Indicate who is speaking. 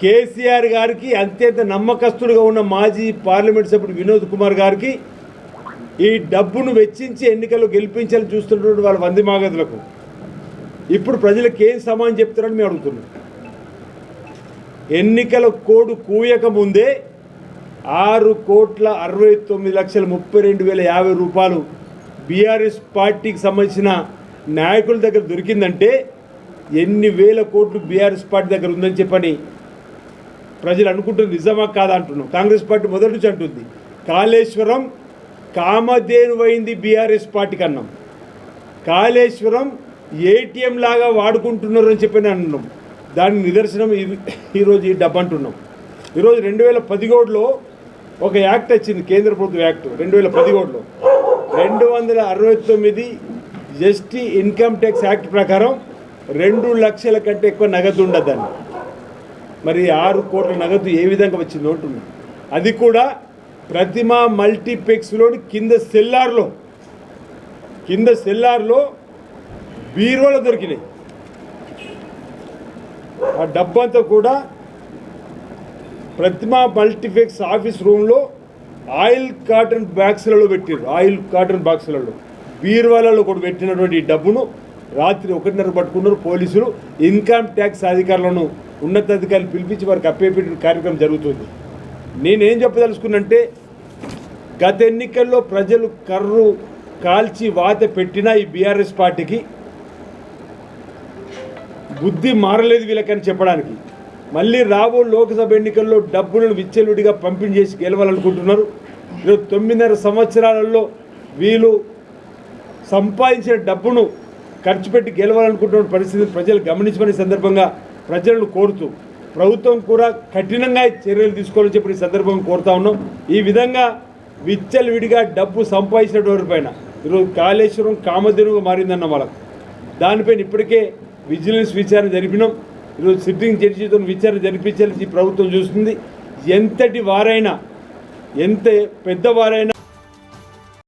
Speaker 1: కేసీఆర్ గారికి అత్యంత నమ్మకస్తుడిగా ఉన్న మాజీ పార్లమెంట్ సభ్యుడు వినోద్ కుమార్ గారికి ఈ డబ్బును వెచ్చించి ఎన్నికల్లో గెలిపించాలని చూస్తున్నటువంటి వాళ్ళ వంది మాగదులకు ఇప్పుడు ప్రజలకు ఏం సమానం చెప్తారని మేము అడుగుతున్నాం. ఎన్నికల కోడ్ కూయక ముందే ఆరు కోట్ల అరవై తొమ్మిది లక్షల ముప్పై రెండు వేల యాభై రూపాయలు బీఆర్ఎస్ పార్టీకి సంబంధించిన నాయకుల దగ్గర దొరికిందంటే ఎన్ని వేల కోట్లు బీఆర్ఎస్ పార్టీ దగ్గర ఉందని చెప్పని ప్రజలు అనుకుంటుంది నిజమా కాదా అంటున్నాం. కాంగ్రెస్ పార్టీ మొదటి నుంచి అంటుంది. కాళేశ్వరం కామధేనువైంది బీఆర్ఎస్ పార్టీకి అన్నాం కాళేశ్వరం ఏటీఎం లాగా వాడుకుంటున్నారు అని చెప్పి అన్నాం. దాని నిదర్శనం ఈరోజు ఈ డబ్బు అంటున్నాం. ఈరోజు రెండు వేల పదిహేడులో ఒక యాక్ట్ వచ్చింది కేంద్ర ప్రభుత్వ యాక్ట్ రెండు వేల పదిహేడులో రెండు వందల అరవై తొమ్మిది ఎస్టీ ఇన్కమ్ ట్యాక్స్ యాక్ట్ ప్రకారం రెండు లక్షల కంటే ఎక్కువ నగదు ఉండదని మరి ఆరు కోట్ల నగదు ఏ విధంగా వచ్చిందో అంటున్నాం అది కూడా ప్రతిమ మల్టీప్లెక్స్లోని కింద సెల్లార్లో కింద సెల్లార్లో బీరోలు దొరికినాయి. ఆ డబ్బంతా కూడా ప్రతిమ మల్టీప్లెక్స్ ఆఫీస్ రూమ్లో ఆయిల్ కాటన్ బాక్సులలో పెట్టారు ఆయిల్ కాటన్ బాక్సులలో బీరువాలలో కూడా పెట్టినటువంటి డబ్బును రాత్రి ఒకటిన్నర పట్టుకున్నారు పోలీసులు. ఇన్కమ్ ట్యాక్స్ అధికారులను ఉన్నతాధికారులు పిలిపించి వారికి అప్పేపెట్టిన కార్యక్రమం జరుగుతుంది. నేనేం చెప్పదలుచుకున్నంటే గత ఎన్నికల్లో ప్రజలు కర్రు కాల్చి వాత పెట్టిన ఈ బీఆర్ఎస్ పార్టీకి బుద్ధి మారలేదు వీళ్ళకని చెప్పడానికి. మళ్ళీ రాబో లోక్సభ ఎన్నికల్లో డబ్బులను విచ్చలుడిగా పంపిణీ చేసి గెలవాలనుకుంటున్నారు. ఈరోజు తొమ్మిదిన్నర సంవత్సరాలలో వీళ్ళు సంపాదించిన డబ్బును ఖర్చు పెట్టి గెలవాలనుకుంటున్న పరిస్థితిని ప్రజలు గమనించమని సందర్భంగా ప్రజలను కోరుతూ ప్రభుత్వం కూడా కఠినంగా చర్యలు తీసుకోవాలని చెప్పి ఈ సందర్భంగా కోరుతా ఉన్నాం. ఈ విధంగా విచ్చలవిడిగా డబ్బు సంపాదించినటువంటి పైన ఈరోజు కాళేశ్వరం కామధేనుగా మారిందన్న వాళ్ళకు. దానిపైన ఇప్పటికే విజిలెన్స్ విచారణ జరిపినాం. ఈరోజు సిట్టింగ్ జడ్జితో విచారణ జరిపించాలని ప్రభుత్వం చూస్తుంది. ఎంతటి వారైనా ఎంత పెద్దవారైనా